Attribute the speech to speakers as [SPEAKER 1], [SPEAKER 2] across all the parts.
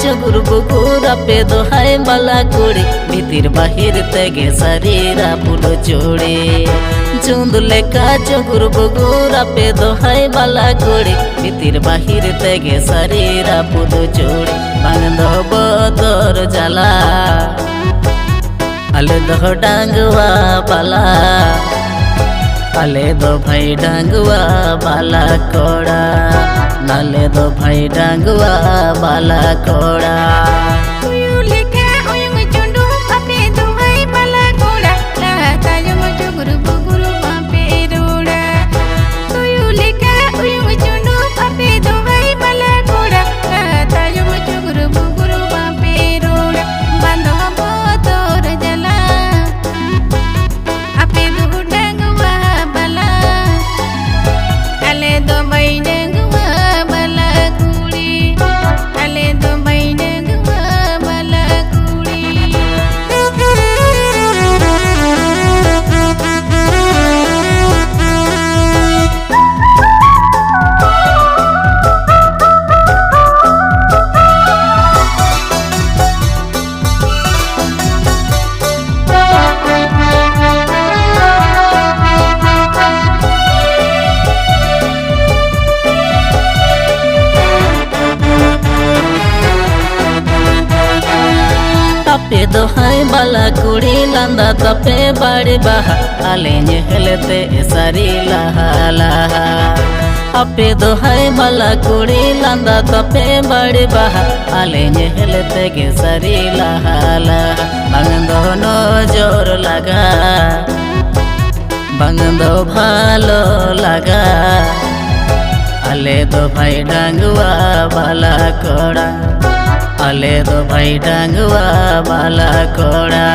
[SPEAKER 1] চুগুর বুকুর আপে দোহাই বালা কুড়ি ভিতির বাহির তেগে শরীরা পুলো চোড়ে। চুন্দ লেখা চুগুর বুকুর আপে বালা কুড়ি ভিতির বাহির তেগে শরীরা পুলো চোড়ে। বাংধব তোর জ্বালা আলে দহ ডাঙ্গুয়া বালা আলে দো ভাই ডাঙ্গুয়া বালা কড়া। নালে দো ভাই ডাঙ্গুয়া বালা কোড়া। তাপে দোহাই বালা কুড়ি, লান্দা তাপে বাড়ি বাহা। আলে হেলতে সারি লাহা লাহা। আপে দোহাই বালা কুড়ি, লান্দা তাপে বাড়ি বাহা। আলে হেলতে গে সারি লাহা লাহা। বাংদ নজর লাগা। বাংদ ভালো লাগা। আলে দো ভাই ডাঙ্গুয়া বালা কোড়া। আলে তো ভাই ডাঙ্গুয়া বালা কোড়া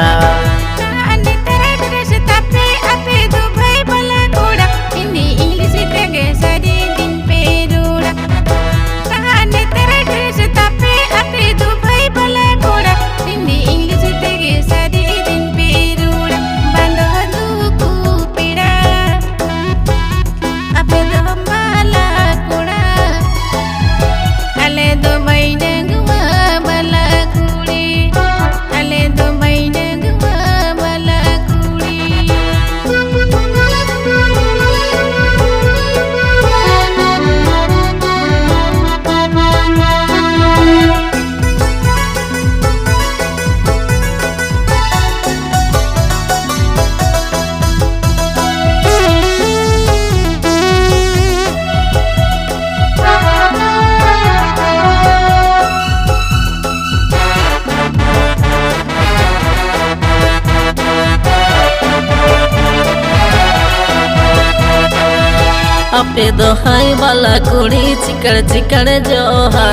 [SPEAKER 1] अपे दोहाई वाला कुड़ी चिकड़ चिकड़ जोहा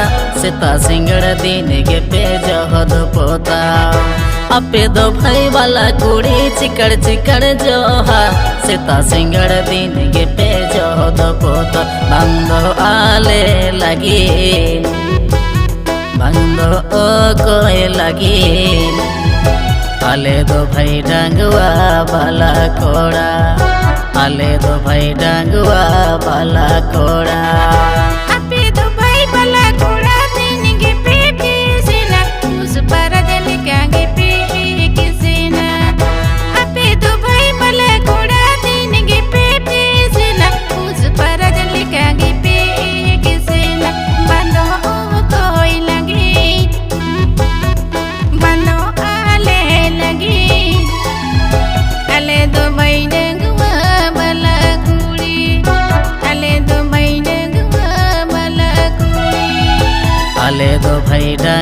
[SPEAKER 1] सीता सिंगड़ दिन के पे जहद पोता अपे दो भाई वाला कुड़ी चिकड़ चिकड़ जोहा सीता सिंगड़ दिन के पे जहद पोता बंदो आले लगी बंदो ओ कोई लगी আলে দো ভাই ডাঙ্গুয়া বালা কোড়া আলে দো ভাই ডাঙ্গুয়া বালা কোড়া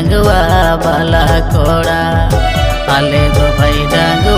[SPEAKER 1] ভাই ডাঙ্গুয়া বালা কড়া। আলে দো ভাই কোড়া